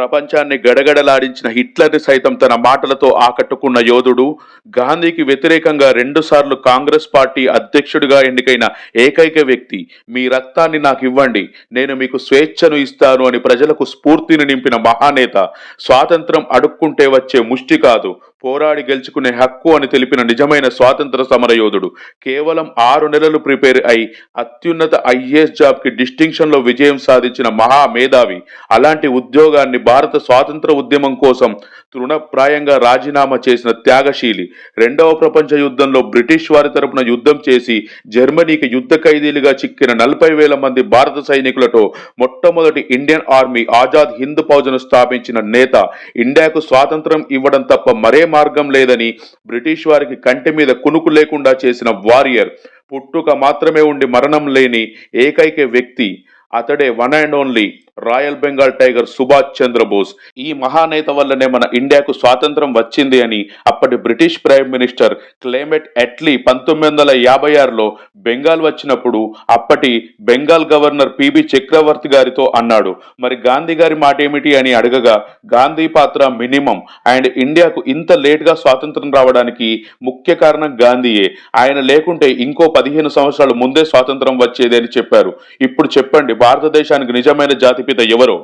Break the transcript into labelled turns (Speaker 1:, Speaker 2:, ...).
Speaker 1: ప్రపంచాన్ని గడగడలాడించిన హిట్లర్ని సైతం తన మాటలతో ఆకట్టుకున్న యోధుడు గాంధీకి వ్యతిరేకంగా రెండుసార్లు కాంగ్రెస్ పార్టీ అధ్యక్షుడిగా ఎన్నికైన ఏకైక వ్యక్తి మీ రక్తాన్ని నాకు ఇవ్వండి నేను మీకు స్వేచ్ఛను ఇస్తాను అని ప్రజలకు స్ఫూర్తిని నింపిన మహానేత స్వాతంత్రం అడుక్కుంటే వచ్చే ముష్టి కాదు పోరాడి గెలుచుకునే హక్కు అని తెలిపిన నిజమైన స్వాతంత్ర సమర యోధుడు కేవలం ఆరు నెలలు ప్రిపేర్ అయి అత్యున్నత ఐఏఎస్ జాబ్కి డిస్టింక్షన్లో విజయం సాధించిన మహా మేధావి. అలాంటి ఉద్యోగాన్ని భారత స్వాతంత్ర ఉద్యమం కోసం తృణప్రాయంగా రాజీనామా చేసిన త్యాగశీలి రెండవ ప్రపంచ యుద్ధంలో బ్రిటిష్ వారి తరపున యుద్ధం చేసి జర్మనీకి యుద్ధ ఖైదీలుగా చిక్కిన నలభై వేల మంది భారత సైనికులతో మొట్టమొదటి ఇండియన్ ఆర్మీ ఆజాద్ హింద్ ఫౌజ్ను స్థాపించిన నేత ఇండియాకు స్వాతంత్రం ఇవ్వడం తప్ప మరే మార్గం లేదని బ్రిటిష్ వారికి కంటి మీద కునుకు లేకుండా చేసిన వారియర్. పుట్టుక మాత్రమే ఉండి మరణం లేని ఏకైక వ్యక్తి అతడే one and only royal Bengal tiger Subhash Chandrabose. ఈ మహానేత వల్లనే మన ఇండియాకు స్వాతంత్రం వచ్చింది అని అప్పటి British prime minister Clement Attlee పంతొమ్మిది వందల యాభై ఆరులో బెంగాల్ వచ్చినప్పుడు అప్పటి బెంగాల్ గవర్నర్ పిబి చక్రవర్తి గారితో అన్నాడు. మరి గాంధీ గారి మాట ఏమిటి అని అడగగా గాంధీ పాత్ర మినిమం అండ్ ఇండియాకు ఇంత లేట్గా స్వాతంత్రం రావడానికి ముఖ్య కారణం గాంధీయే. ఆయన లేకుంటే ఇంకో పదిహేను సంవత్సరాలు ముందే స్వాతంత్రం వచ్చేది అని చెప్పారు. ఇప్పుడు చెప్పండి భారతదేశానికి నిజమైన జాతి జాతిపిత ఎవరో?